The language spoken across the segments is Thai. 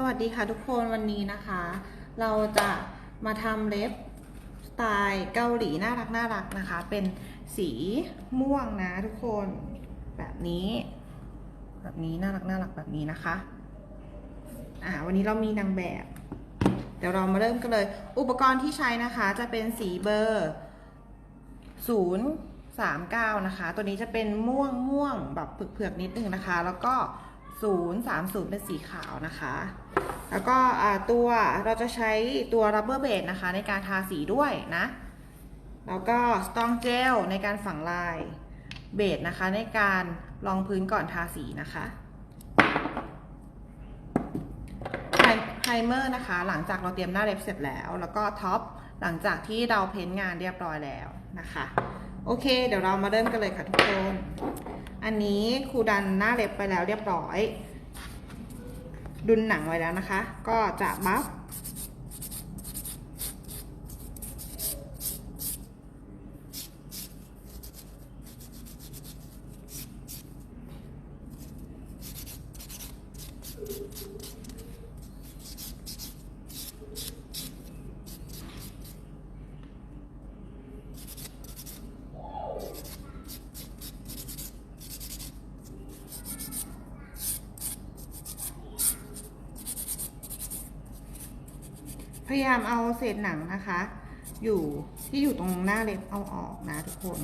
สวัสดีค่ะทุกคนวันนี้นะคะ เราจะมาทำเล็บสไตล์เกาหลีน่ารักน่ารักนะคะ เป็นสีม่วงนะทุกคนแบบนี้ แบบนี้น่ารักน่ารักแบบนี้นะคะอ่าวันนี้เรามีนางแบบ เดี๋ยวเรามาเริ่มกันเลย อุปกรณ์ที่ใช้นะคะจะเป็นสีเบอร์039นะคะ ตัวนี้จะเป็นม่วงม่วงแบบเผือกๆนิดนึงนะคะ แล้วก็ 030 เป็นสีขาวนะคะ แล้วก็ตัวเราจะใช้ตัว rubber band นะคะในการทาสีด้วยนะ แล้วก็ strong gel ในการฝังลายเบสนะคะในการรองพื้นก่อนทาสีนะคะไพรเมอร์นะคะ หลังจากเราเตรียมหน้าเล็บเสร็จแล้ว แล้วก็ท็อปหลังจากที่เราเพ้นท์งานเรียบร้อยแล้วนะคะ โอเค เดี๋ยวเรามาเริ่มกันเลยค่ะทุกคน อันนี้ครูดันหน้าเล็บไปแล้วเรียบร้อย ดุนหนังไว้แล้วนะคะ ก็จะบัฟ พยายามเอาเศษหนังนะคะ อยู่ที่อยู่ตรงหน้าเล็บเอาออกนะทุกคน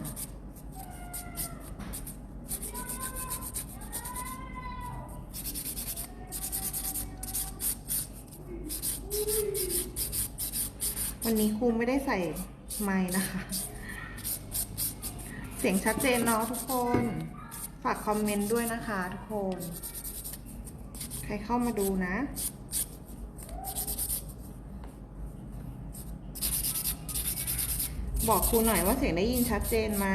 วันนี้ครูไม่ได้ใส่ไม้นะคะ เสียงชัดเจนเนาะทุกคน ฝากคอมเมนต์ด้วยนะคะทุกคน ใครเข้ามาดูนะ บอกครูหน่อยว่าเสียงได้ยินชัดเจนไหม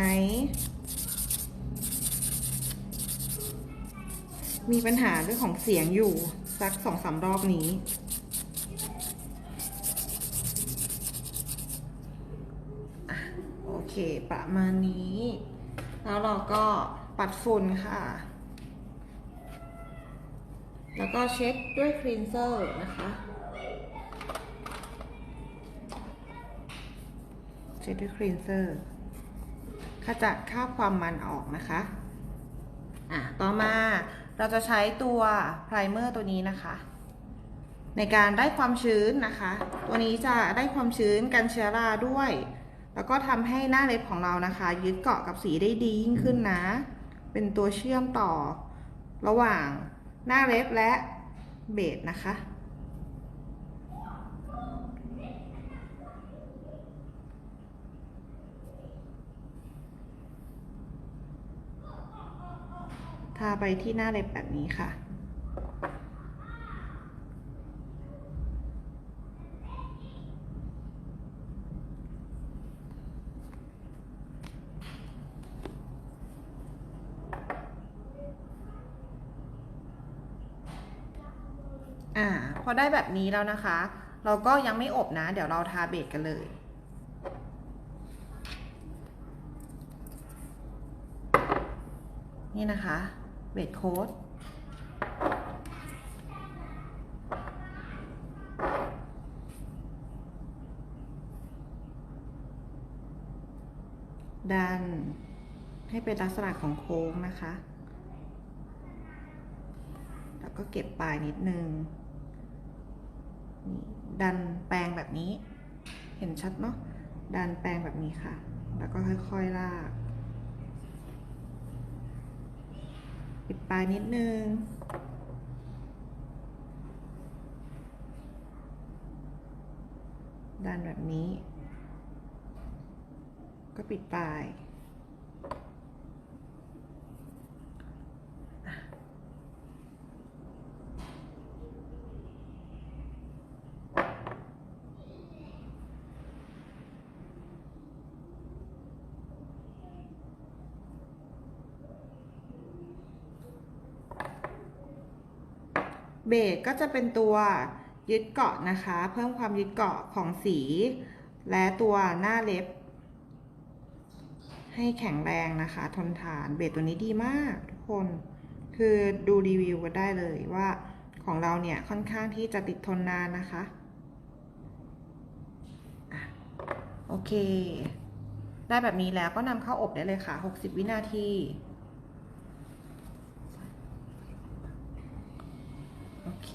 มีปัญหาเรื่องของเสียงอยู่ สักสองสามรอบนี้ โอเค ประมาณนี้ แล้วเราก็ปัดฝุ่นค่ะ แล้วก็เช็ดด้วยคลีนเซอร์นะคะ ช็ดด้วยคลีนเซอร์ขจัดคราบความมันออกนะคะอะต่อมาเราจะใช้ตัวไพรเมอร์ตัวนี้นะคะ ในการได้ความชื้นนะคะ ตัวนี้จะได้ความชื้นกันเชื้อราด้วย แล้วก็ทำให้หน้าเล็บของเรานะคะ ยึดเกาะกับสีได้ดียิ่งขึ้นนะ เป็นตัวเชื่อมต่อ ระหว่างหน้าเล็บและเบสนะคะ ทาไปที่หน้าเล็บแบบนี้ค่ะ อ่า พอได้แบบนี้แล้วนะคะ เราก็ยังไม่อบนะ เดี๋ยวเราทาเบสกันเลยนี่นะคะ เบสโค้ดดันให้เป็นลักษณะของโค้งนะคะ แล้วก็เก็บปลายนิดนึง ดันแปรงแบบนี้ เห็นชัดเนาะ ดันแปรงแบบนี้ค่ะ แล้วก็ค่อยๆลาก ปลานิดนึง ดันแบบนี้ ก็ปิดปลาย เบสก็จะเป็นตัวยึดเกาะนะคะ เพิ่มความยึดเกาะของสี และตัวหน้าเล็บ ให้แข็งแรงนะคะ ทนทานเบสตัวนี้ดีมากทุกคน คือดูรีวิวกันได้เลยว่าของเราเนี่ยค่อนข้างที่จะติดทนนานนะคะโอเค ได้แบบนี้แล้วก็นำเข้าอบได้เลยค่ะ 60 วินาที โอ เค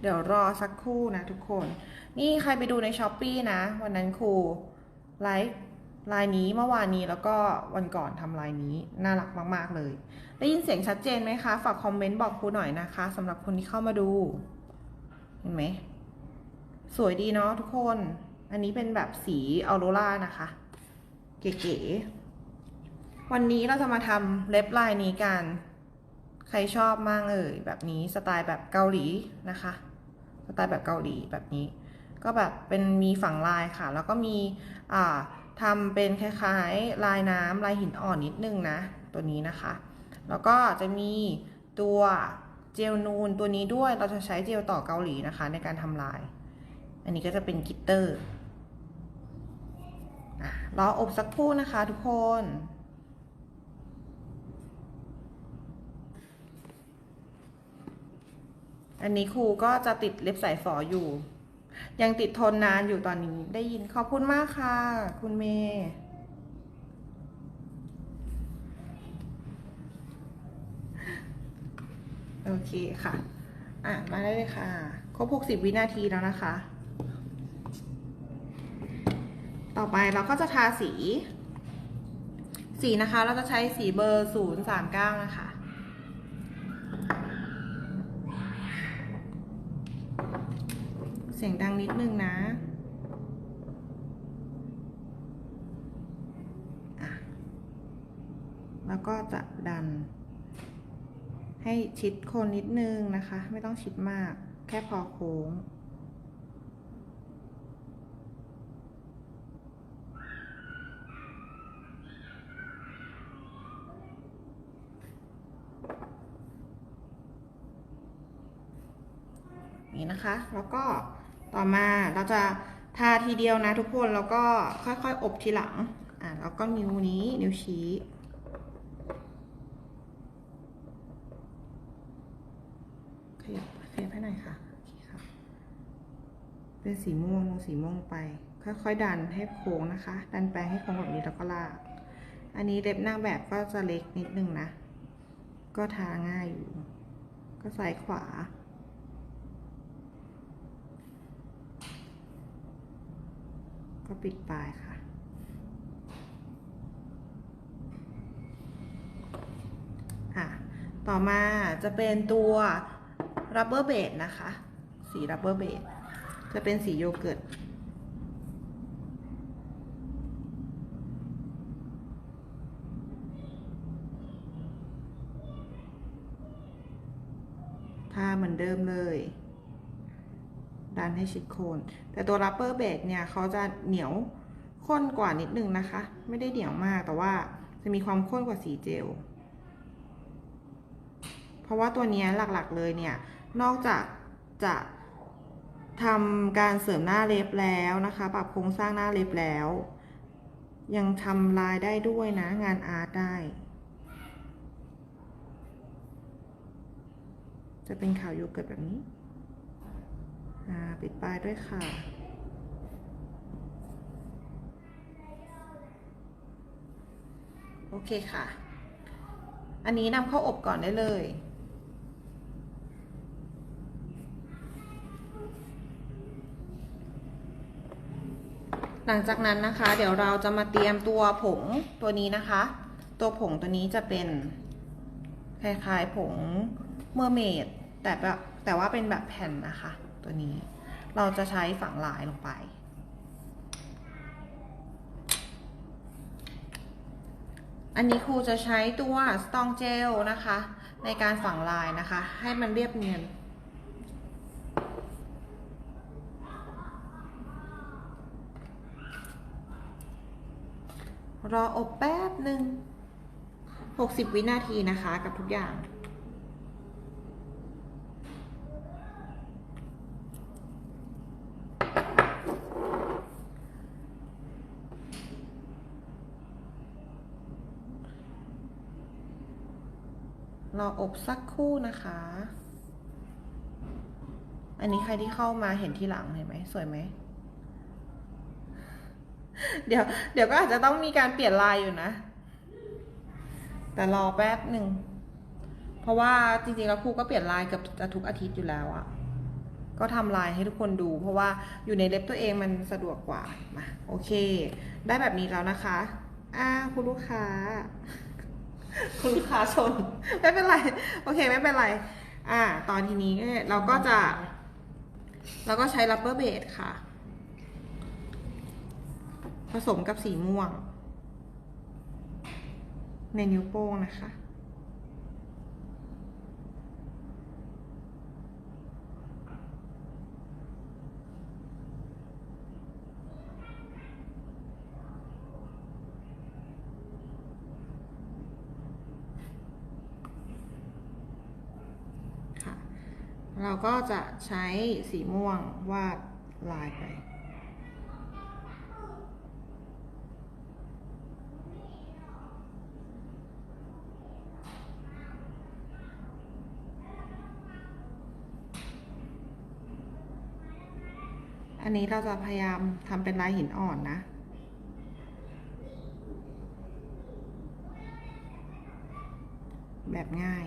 เดี๋ยวรอสักครู่นะทุกคน นี่ใครไปดูในช้อปปีนะ วันนั้นครูไลฟ์ลายนี้เมื่อวานนี้แล้วก็วันก่อนทำลายนี้น่ารักมาก ๆ เลย ได้ยินเสียงชัดเจนไหมคะ ฝากคอมเมนต์บอกครูหน่อยนะคะสำหรับคนที่เข้ามาดู เห็นไหม สวยดีเนาะทุกคน อันนี้เป็นแบบสีออโรรานะคะ เก๋ๆวันนี้เราจะมาทำเล็บลายนี้กัน ใครชอบมากเอ่ยแบบนี้สไตล์แบบเกาหลีนะคะ สไตล์แบบเกาหลีแบบนี้ ก็แบบเป็นมีฝั่งลายค่ะ แล้วก็มีอ่าทำเป็นคล้ายๆ ลายน้ำลายหินอ่อนนิดนึงนะ ตัวนี้นะคะ แล้วก็จะมีตัวเจลนูนตัวนี้ด้วยเราจะใช้เจลต่อเกาหลีนะคะ ในการทำลาย อันนี้ก็จะเป็นกิตเตอร์รออบสักครู่นะคะทุกคน อันนี้ครูก็จะติดเล็บสายฝออยู่ ยังติดทนนานอยู่ตอนนี้ได้ยินขอบคุณมากค่ะ คุณเมย์โอเคค่ะ อะ มาได้เลยค่ะ ครบ 60 วินาทีแล้วนะคะ ต่อไปเราก็จะทาสี สีนะคะ เราจะใช้สีเบอร์ 039 นะคะ เสียงดังนิดนึงนะแล้วก็จะดัน ให้ชิดโคนนิดนึงนะคะ ไม่ต้องชิดมาก แค่พอโค้ง นี่นะคะ แล้วก็ ต่อมาเราจะทาทีเดียวนะทุกคนแล้วก็ค่อยๆ อบทีหลัง อะแล้วก็นิ้วนี้นิ้วชี้ขยับขยับให้หน่อยค่ะเคค่ะ เป็นสีม่วงลงสีม่วงไป ค่อยๆ ดันให้โค้งนะคะ ดันแปรงให้โค้งแบบนี้แล้วก็ลาก อันนี้เล็บนางแบบก็จะเล็กนิดนึงนะ ก็ทาง่ายอยู่ ก็ซ้ายขวา ก็ปิดปลายค่ะ อะ ต่อมาจะเป็นตัว rubber base นะคะ สี rubber base จะเป็นสีโยเกิร์ตทาเหมือนเดิมเลย ดันให้ชิดโคน แต่ตัวรับเปอร์เบดเนี่ยเขาจะเหนียวข้นกว่านิดนึงนะคะ ไม่ได้เหนียวมากแต่ว่าจะมีความข้นกว่าสีเจล เพราะว่าตัวนี้หลักๆเลยเนี่ย นอกจากจะทำการเสริมหน้าเล็บแล้วนะคะ ปรับโครงสร้างหน้าเล็บแล้ว ยังทำลายได้ด้วยนะ งานอาร์ตได้ จะเป็นขาวโยเกิร์ตแบบนี้ ปิดปลายด้วยค่ะ โอเคค่ะ อันนี้นำเข้าอบก่อนได้เลยหลังจากนั้นนะคะ เดี๋ยวเราจะมาเตรียมตัวผงตัวนี้นะคะ ตัวผงตัวนี้จะเป็นคล้ายๆผงเมอร์เมดแต่แบบแต่ว่าเป็นแบบแผ่นนะคะ ตัวนี้ เราจะใช้ฝังลายลงไป อันนี้ครูจะใช้ตัวสตองเจลนะคะ ในการฝังลายนะคะ ให้มันเรียบเนียนรออบแป๊บหนึ่ง 60 วินาทีนะคะกับทุกอย่าง รออบสักคู่นะคะ อันนี้ใครที่เข้ามาเห็นทีหลังเห็นไหมสวยไหม เดี๋ยว เดี๋ยวก็อาจจะต้องมีการเปลี่ยนลายอยู่นะ แต่รอแป๊บหนึ่ง เพราะว่าจริงๆแล้วครูก็เปลี่ยนลายเกับจะทุกอาทิตย์อยู่แล้วอะก็ทำลายให้ทุกคนดู เพราะว่าอยู่ในเล็บตัวเองมันสะดวกกว่ามาโอเค ได้แบบนี้แล้วนะคะ อ่าคุณลูกค้า คุณลูกค้าชนไม่เป็นไร โอเคไม่เป็นไร อ่า ตอนทีนี้เราก็จะ เราก็ใช้ rubber band ค่ะ ผสมกับสีม่วง ในนิ้วโป้งนะคะ เราก็จะใช้สีม่วงวาดลายไป อันนี้เราจะพยายามทำเป็นลายหินอ่อนนะแบบง่าย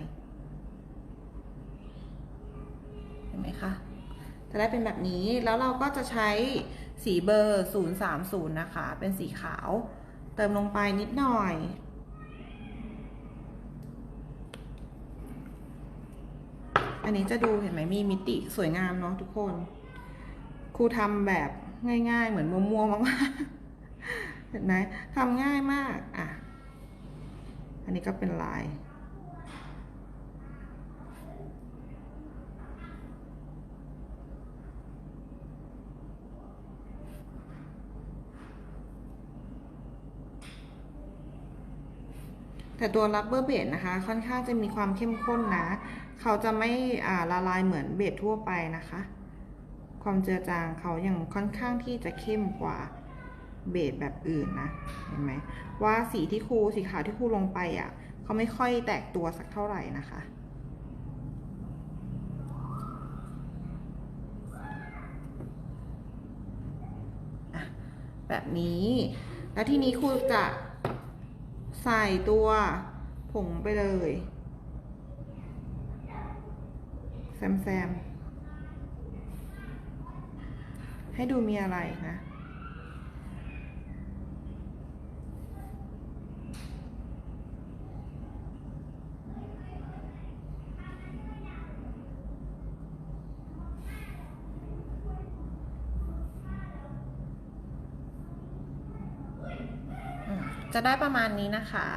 ได้เป็นแบบนี้ แล้วเราก็จะใช้สีเบอร์ 030 นะคะ เป็นสีขาว เติมลงไปนิดหน่อย อันนี้จะดูเห็นไหมมีมิติสวยงามเนาะทุกคน ครูทำแบบง่ายๆ เหมือนมัวๆมากๆเห็นไหมทำง่ายมาก อะ อันนี้ก็เป็นลาย แต่ตัว rubber base นะคะ ค่อนข้างจะมีความเข้มข้นนะ เขาจะไม่ละลายเหมือนเบสทั่วไปนะคะ ความเจือจางเขายังค่อนข้างที่จะเข้มกว่าเบสแบบอื่นนะ เห็นไหมว่าสีที่ครูสีขาวที่ครูลงไปอะเขาไม่ค่อยแตกตัวสักเท่าไหร่นะคะอะแบบนี้ แล้วทีนี้ครูจะ ใส่ตัวผงไปเลย แซมแซมให้ดูมีอะไรนะ อืม จะได้ประมาณนี้นะคะ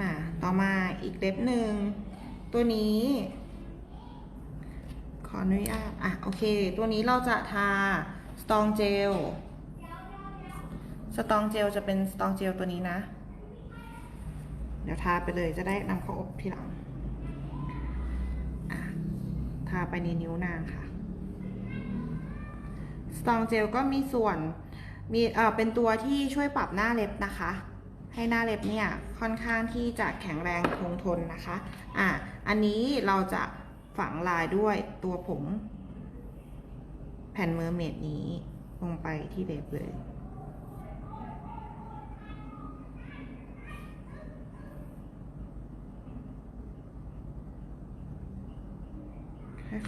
มาต่อมาอีกเล็บหนึ่ง ตัวนี้ ขออนุญาต อะ โอเค ตัวนี้เราจะทาสตองเจล สตองเจลจะเป็นสตองเจลตัวนี้นะ เดี๋ยวทาไปเลยจะได้นำเข้าอบทีหลังทาไปในนิ้วนางค่ะ สตองเจลก็มีส่วน มีเอ่อเป็นตัวที่ช่วยปรับหน้าเล็บนะคะ ให้หน้าเล็บเนี่ยค่อนข้างที่จะแข็งแรงคงทนนะคะอะอันนี้เราจะฝังลายด้วยตัวผงแผ่นเมอร์เมดนี้ลงไปที่เล็บเลย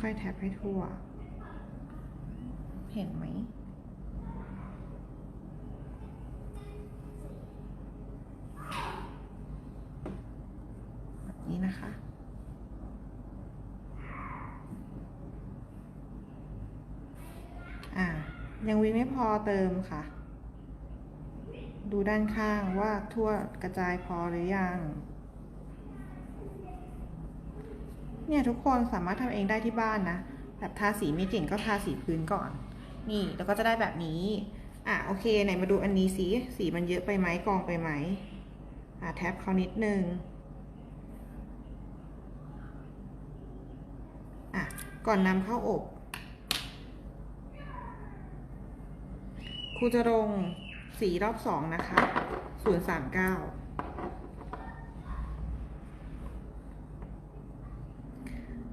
ค่อยๆแท็บให้ทั่ว เห็นไหม แบบ นี้นะคะอ่ายังวิ่งไม่พอเติมค่ะ ดูด้านข้างว่าทั่วกระจายพอหรือยัง เนี่ยทุกคนสามารถทำเองได้ที่บ้านนะ แบบทาสีไม่เก่งก็ทาสีพื้นก่อน นี่แล้วก็จะได้แบบนี้ อะโอเคไหนมาดูอันนี้สีสีมันเยอะไปไหมกองไปไหมอะแท็บเขานิดนึง อะ ก่อนนำเข้าอบ ครูจะลงสีรอบสองนะคะศูนย์สามเก้า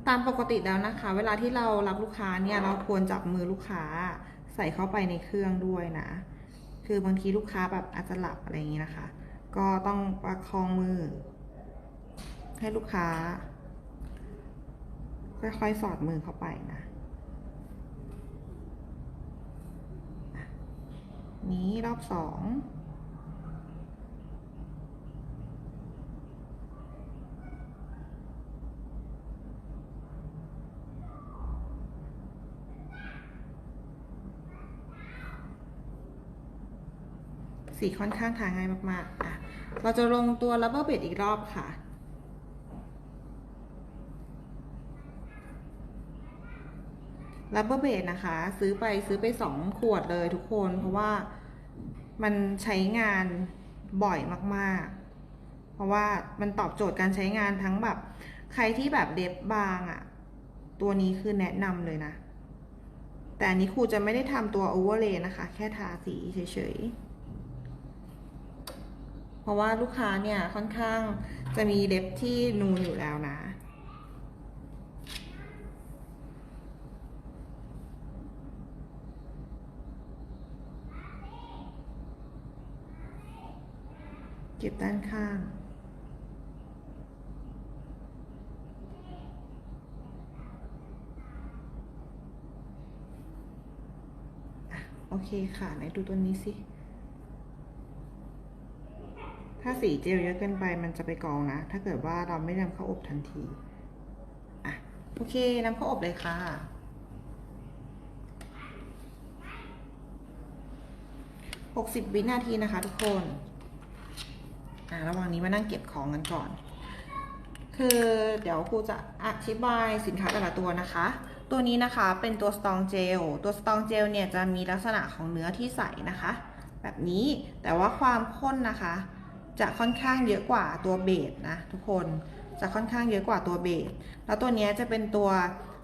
ตามปกติแล้วนะคะ เวลาที่เรารับลูกค้าเนี่ย เราควรจับมือลูกค้าใส่เข้าไปในเครื่องด้วยนะ คือบางทีลูกค้าแบบอาจจะหลับอะไรอย่างนี้นะคะ ก็ต้องประคองมือ ให้ลูกค้า ค่อยๆ สอดมือเข้าไปนะ นี้รอบสองสีค่อนข้างทาง่ายมากๆอะเราจะลงตัว rubber band อีกรอบค่ะ rubber band นะคะ ซื้อไปซื้อไปสองขวดเลยทุกคน เพราะว่ามันใช้งานบ่อยมากๆ เพราะว่ามันตอบโจทย์การใช้งานทั้งแบบ ใครที่แบบเด็บบางอะ่ะ ตัวนี้คือแนะนำเลยนะ แต่อันนี้ครูจะไม่ได้ทำตัว overlay นะคะ แค่ทาสีเฉยๆ เพราะว่าลูกค้าเนี่ยค่อนข้างจะมีเล็บที่นูนอยู่แล้วนะ เก็บด้านข้าง โอเคค่ะ ไหนดูตัวนี้สิ ถ้าสีเจลเยอะเกินไปมันจะไปกองนะ ถ้าเกิดว่าเราไม่นำเข้าอบทันที อะ โอเคนำเข้าอบเลยค่ะหกสิบวินาทีนะคะทุกคน อ่าระหว่างนี้มานั่งเก็บของกันก่อน คือเดี๋ยวครูจะอธิบายสินค้าแต่ละตัวนะคะ ตัวนี้นะคะเป็นตัวสตองเจล ตัวสตองเจลเนี่ยจะมีลักษณะของเนื้อที่ใสนะคะ แบบนี้ แต่ว่าความข้นนะคะ จะค่อนข้างเยอะกว่าตัวเบสนะทุกคน จะค่อนข้างเยอะกว่าตัวเบส แล้วตัวนี้จะเป็นตัว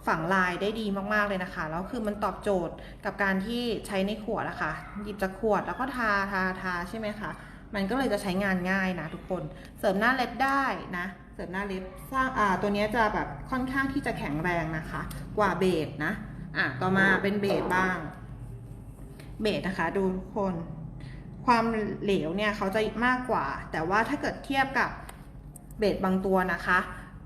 ฝังลายได้ดีมากๆเลยนะคะ แล้วคือมันตอบโจทย์กับการที่ใช้ในขวดอะคะ หยิบจากขวดแล้วก็ทาทาทาใช่ไหมคะ มันก็เลยจะใช้งานง่ายนะทุกคน เสริมหน้าเล็บได้นะ เสริมหน้าเล็บสร้างอ่าตัวนี้จะแบบค่อนข้างที่จะแข็งแรงนะคะ กว่าเบสนะ อะต่อมาเป็นเบสบ้าง เบสนะคะ ดูทุกคน ความเหลวเนี่ยเขาจะมากกว่า แต่ว่าถ้าเกิดเทียบกับเบสบางตัวนะคะ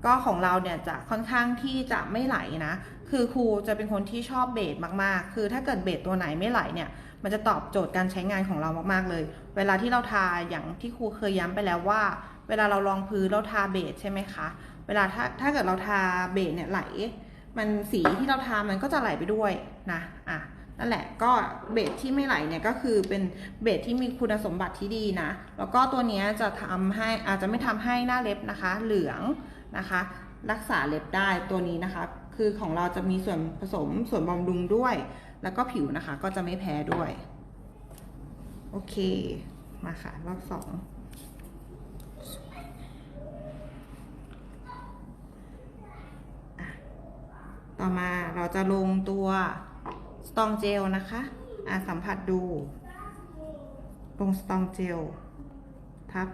ก็ของเราเนี่ยจะค่อนข้างที่จะไม่ไหลนะ คือครูจะเป็นคนที่ชอบเบสมากๆ คือถ้าเกิดเบสตัวไหนไม่ไหลเนี่ย มันจะตอบโจทย์การใช้งานของเรามากๆเลย เวลาที่เราทาอย่างที่ครูเคยย้ำไปแล้วว่า เวลาเราลองพื้นเราทาเบสใช่ไหมคะ เวลาถ้าถ้าเกิดเราทาเบสเนี่ยไหล มันสีที่เราทามันก็จะไหลไปด้วยนะอะนั่นแหละก็เบสที่ไม่ไหลเนี่ยก็คือเป็นเบสที่มีคุณสมบัติที่ดีนะ แล้วก็ตัวนี้จะทำให้อาจจะไม่ทำให้หน้าเล็บนะคะ เหลืองนะคะ รักษาเล็บได้ตัวนี้นะคะ คือของเราจะมีส่วนผสมส่วนบำรุงด้วย แล้วก็ผิวนะคะ ก็จะไม่แพ้ด้วย โอเค มาค่ะ รอบสองต่อมาเราจะลงตัวสตองเจลนะคะอะสัมผัสดู ลงสตองเจล ทับ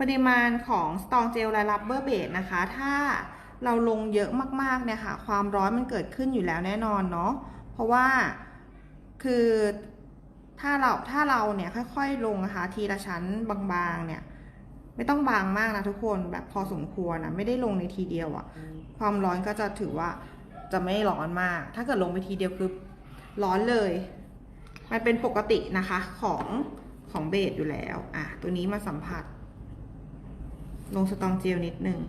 ปริมาณของสตองเจลและรับเบอร์เบดนะคะ ถ้าเราลงเยอะมากๆเนี่ยค่ะ ความร้อนมันเกิดขึ้นอยู่แล้วแน่นอนเนาะ เพราะว่าคือถ้าเราถ้าเราเนี่ยค่อยๆลงนะคะทีละชั้นบางๆเนี่ยไม่ต้องบางมากนะทุกคนแบบพอสมควรนะไม่ได้ลงในทีเดียวอะความร้อนก็จะถือว่าจะไม่ร้อนมาก ถ้าเกิดลงไปทีเดียวคือร้อนเลย มันเป็นปกตินะคะของของเบสอยู่แล้ว อะตัวนี้มาสัมผัส ลงสตองเจลนิดหนึ่ง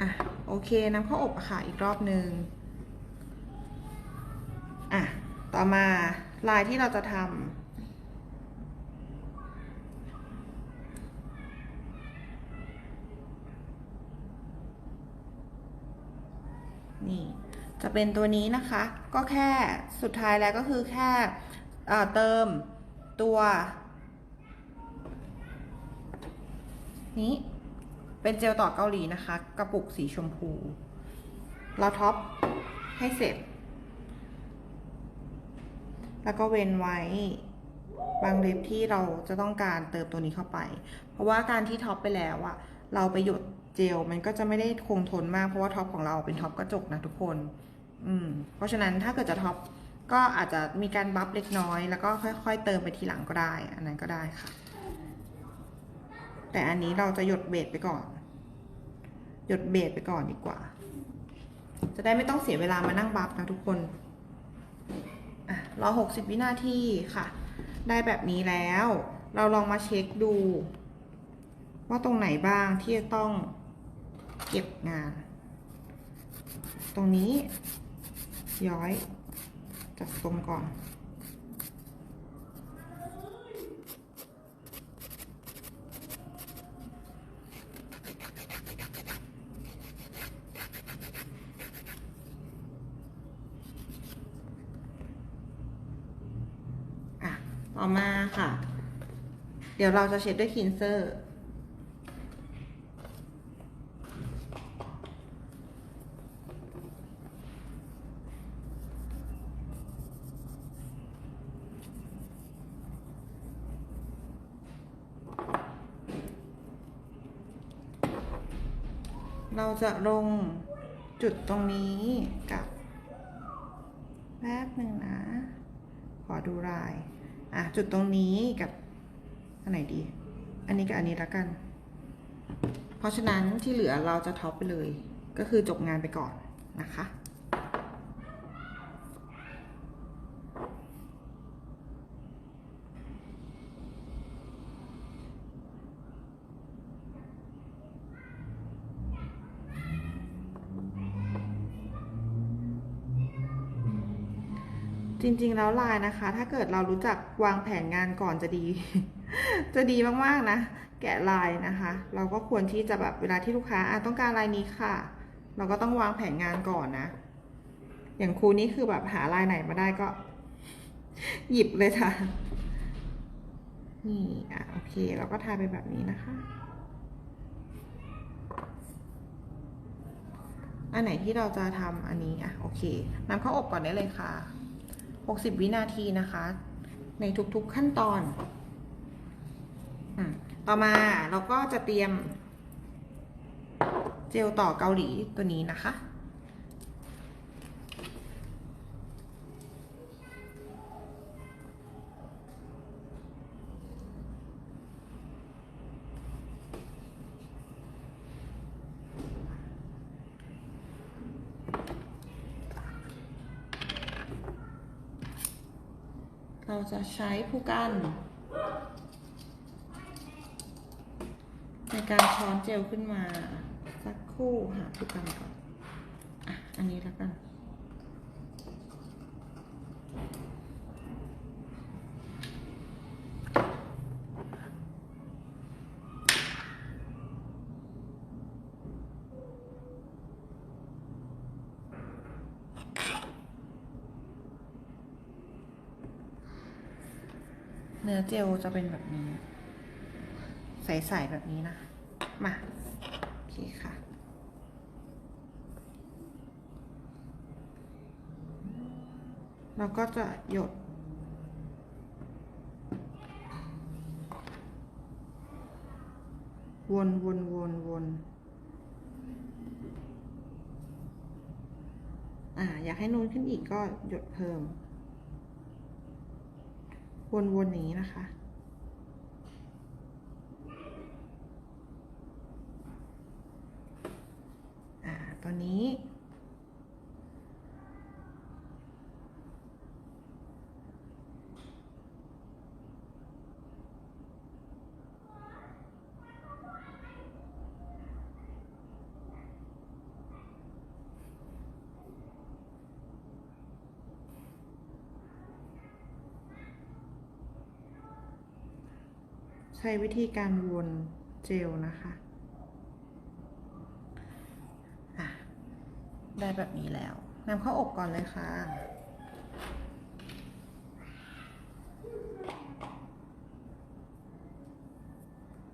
อะ โอเคนำเข้าอบอะค่ะ อีกรอบหนึ่งอะ ต่อมาลายที่เราจะทำ นี่ จะเป็นตัวนี้นะคะ ก็แค่สุดท้ายแล้วก็คือแค่เเติมตัว นี้เป็นเจลต่อเกาหลีนะคะ กระปุกสีชมพู เราท็อปให้เสร็จ แล้วก็เว้นไว้บางเล็บที่เราจะต้องการเติมตัวนี้เข้าไป เพราะว่าการที่ท็อปไปแล้วอะเราไปหยดเจลมันก็จะไม่ได้คงทนมากเพราะว่าท็อปของเราเป็นท็อปกระจกนะทุกคน อืมเพราะฉะนั้นถ้าเกิดจะท็อปก็อาจจะมีการบัฟเล็กน้อย แล้วก็ค่อย ๆ เติมไปทีหลังก็ได้ อันนั้นก็ได้ค่ะ แต่อันนี้เราจะหยดเบสไปก่อน หยดเบสไปก่อนดีกว่า จะได้ไม่ต้องเสียเวลามานั่งบัฟนะทุกคนอะรอหกสิบวินาทีค่ะ ได้แบบนี้แล้ว เราลองมาเช็คดู ว่าตรงไหนบ้างที่จะต้องเก็บงาน ตรงนี้ ย้อย จัดทรงก่อนอะต่อมาค่ะ เดี๋ยวเราจะเช็ดด้วยคินเซอร์ จะลงจุดตรงนี้กับแป๊บหนึ่งนะ ขอดูลาย อะ จุดตรงนี้กับ อันไหนดี อันนี้กับอันนี้แล้วกัน เพราะฉะนั้นที่เหลือเราจะท็อปไปเลย ก็คือจบงานไปก่อนนะคะ จริง ๆ แล้วลายนะคะ ถ้าเกิดเรารู้จักวางแผนงานก่อนจะดี จะดีมากๆนะ แกะลายนะคะ เราก็ควรที่จะแบบเวลาที่ลูกค้าอะต้องการลายนี้ค่ะ เราก็ต้องวางแผนงานก่อนนะ อย่างครูนี่คือแบบหาลายไหนมาได้ก็ หยิบเลยค่ะ นี่อะโอเค เราก็ทาไปแบบนี้นะคะอันไหนที่เราจะทำอันนี้อะโอเคนำเข้าอบก่อนได้เลยค่ะ 60 วินาทีนะคะ ในทุกๆขั้นตอนอต่อมาเราก็จะเตรียมเจลต่อเกาหลีตัวนี้นะคะ เราจะใช้ผู้กัน ในการช้อนเจลขึ้นมา สักคู่หาผู้กันก่อน อะ อันนี้แล้วกัน เจลจะเป็นแบบนี้ ใสๆแบบนี้นะ มาโอเคค่ะ เราก็จะหยดวนวนวนวนอ่า อยากให้นูนขึ้นอีกก็หยดเพิ่ม วนๆอย่างนี้นะคะ อ่า ตอนนี้ ใช้วิธีการวนเจลนะคะได้แบบนี้แล้วนำเข้าอบก่อนเลยค่ะ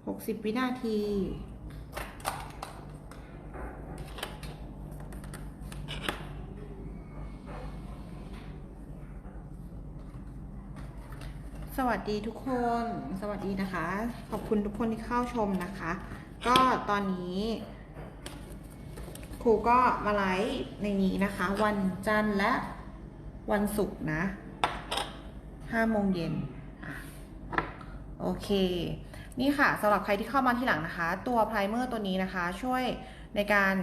หกสิบวินาที วัสดีทุกคน สวัสดีนะคะ ขอบคุณทุกคนที่เข้าชมนะคะ ก็ตอนนี้ครูก็มาไลฟ์ในนี้นะคะ วันจันทร์และวันศุกร์นะห้าโมงเย็นโอเค นี่ค่ะสำหรับใครที่เข้ามาที่หลังนะคะ ตัวไพรเมอร์ตัวนี้นะคะ ช่วยในการ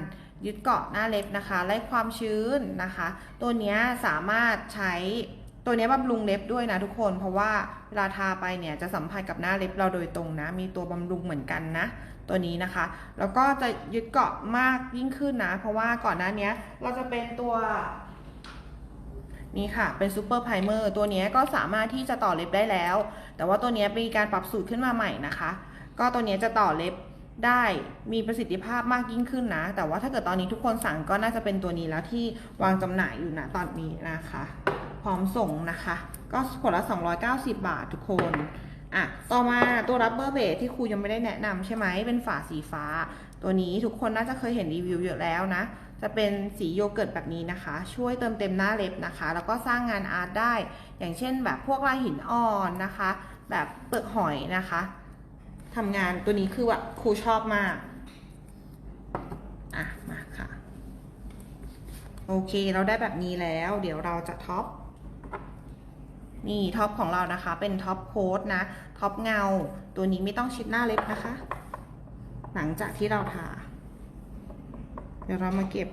ยึดเกาะหน้าเล็บนะคะไล่ความชื้นนะคะ ตัวนี้สามารถใช้ ตัวนี้บำรุงเล็บด้วยนะทุกคน เพราะว่าเวลาทาไปเนี่ยจะสัมผัสกับหน้าเล็บเราโดยตรงนะ มีตัวบำรุงเหมือนกันนะ ตัวนี้นะคะ แล้วก็จะยึดเกาะมากยิ่งขึ้นนะ เพราะว่าก่อนหน้านี้เราจะเป็นตัวนี่ค่ะ เป็นซูเปอร์ไพรเมอร์ตัวนี้ก็สามารถที่จะต่อเล็บได้แล้ว แต่ว่าตัวนี้มีการปรับสูตรขึ้นมาใหม่นะคะ ก็ตัวนี้จะต่อเล็บได้มีประสิทธิภาพมากยิ่งขึ้นนะ แต่ว่าถ้าเกิดตอนนี้ทุกคนสั่งก็น่าจะเป็นตัวนี้แล้วที่วางจำหน่ายอยู่นะตอนนี้นะคะ พร้อมส่งนะคะ ก็ขวดละ 290 บาททุกคนอะต่อมาตัวรับเบอร์เบสที่ครูยังไม่ได้แนะนำใช่ไหมเป็นฝาสีฟ้า ตัวนี้ทุกคนน่าจะเคยเห็นรีวิวเยอะแล้วนะ จะเป็นสีโยเกิร์ตแบบนี้นะคะ ช่วยเติมเต็มหน้าเล็บนะคะ แล้วก็สร้างงานอาร์ตได้ อย่างเช่นแบบพวกลายหินอ่อนนะคะ แบบเปลือกหอยนะคะทำงานตัวนี้คือแบบครูชอบมากอะมาค่ะ โอเคเราได้แบบนี้แล้ว เดี๋ยวเราจะท็อป นี่ท็อปของเรานะคะ เป็นท็อปโค้ดนะ ท็อปเงา ตัวนี้ไม่ต้องชิดหน้าเล็บนะคะ หลังจากที่เราทา เดี๋ยวเรามาเก็บ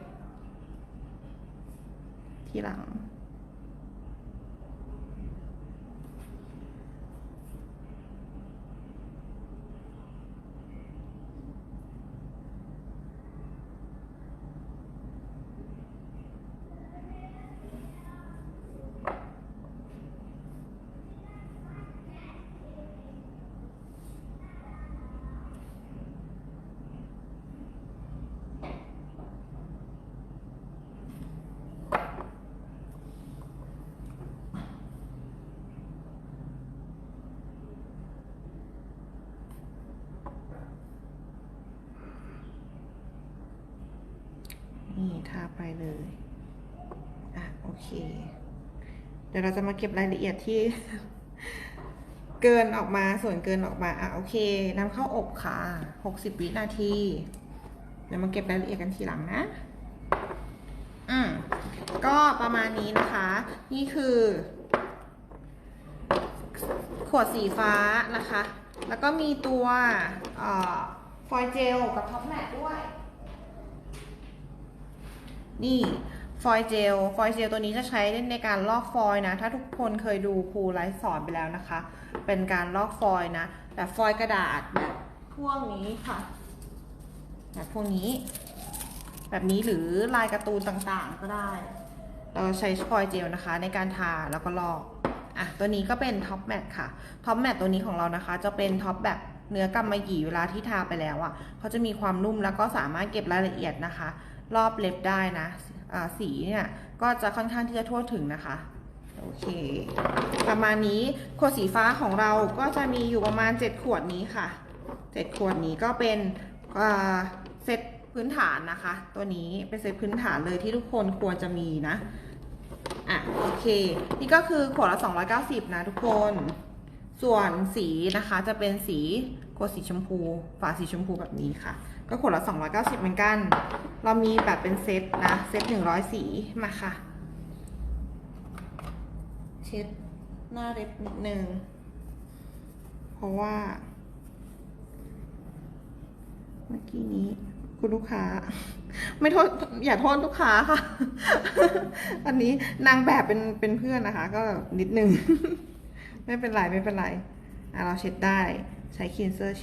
ที่หลัง นี่ทาไปเลย อะ โอ เค เดี๋ยวเราจะมาเก็บรายละเอียดที่ เกินออกมาส่วนเกินออกมาอะโอเคนำเข้าอบค่ะหกสิบวินาที เดี๋ยวมาเก็บรายละเอียดกันทีหลังนะ อืมก็ประมาณนี้นะคะ นี่คือ ขวดสีฟ้านะคะ แล้วก็มีตัวฟอยเจลกับท็อปแมทด้วย นี่ ฟอยเจล ฟอยเจลตัวนี้จะใช้ในการลอกฟอยนะ ถ้าทุกคนเคยดูครูไลฟ์สอนไปแล้วนะคะ เป็นการลอกฟอยนะ แบบฟอยกระดาษแบบพวกนี้ค่ะ แบบพวกนี้ แบบนี้หรือลายการ์ตูนต่างๆก็ได้ เราใช้ฟอยเจลนะคะ ในการทาแล้วก็ลอก อะ ตัวนี้ก็เป็นท็อปแมทค่ะ ท็อปแมทตัวนี้ของเรานะคะ จะเป็นท็อปแบบเนื้อกำมะหยี่เวลาที่ทาไปแล้วอะ่ะเขาจะมีความนุ่มแล้วก็สามารถเก็บรายละเอียดนะคะ รอบเล็บได้นะ สีเนี่ยก็จะค่อนข้างที่จะทั่วถึงนะคะโอเค ประมาณนี้ขวดสีฟ้าของเราก็จะมีอยู่ประมาณ 7 ขวดนี้ค่ะ 7 ขวดนี้ก็เป็นเซตพื้นฐานนะคะ ตัวนี้เป็นเซตพื้นฐานเลยที่ทุกคนควรจะมีนะอะโอเค นี่ก็คือขวดละ 290 นะทุกคน ส่วนสีนะคะจะเป็นสีขวดสีชมพู ฝาสีชมพูแบบนี้ค่ะ ก็ขวดละ290เหมือนกัน เรามีแบบเป็นเซตนะ เซต100 สีมาค่ะ เช็ดหน้าเล็บนิดนึง เพราะว่า เมื่อกี้นี้คุณลูกค้า ไม่โทษอย่าโทษลูกค้าค่ะ อันนี้นางแบบเป็นเป็นเพื่อนนะคะ ก็นิดนึง ไม่เป็นไร ไม่เป็นไร อะ เราเช็ดได้ใช้คินเซอร์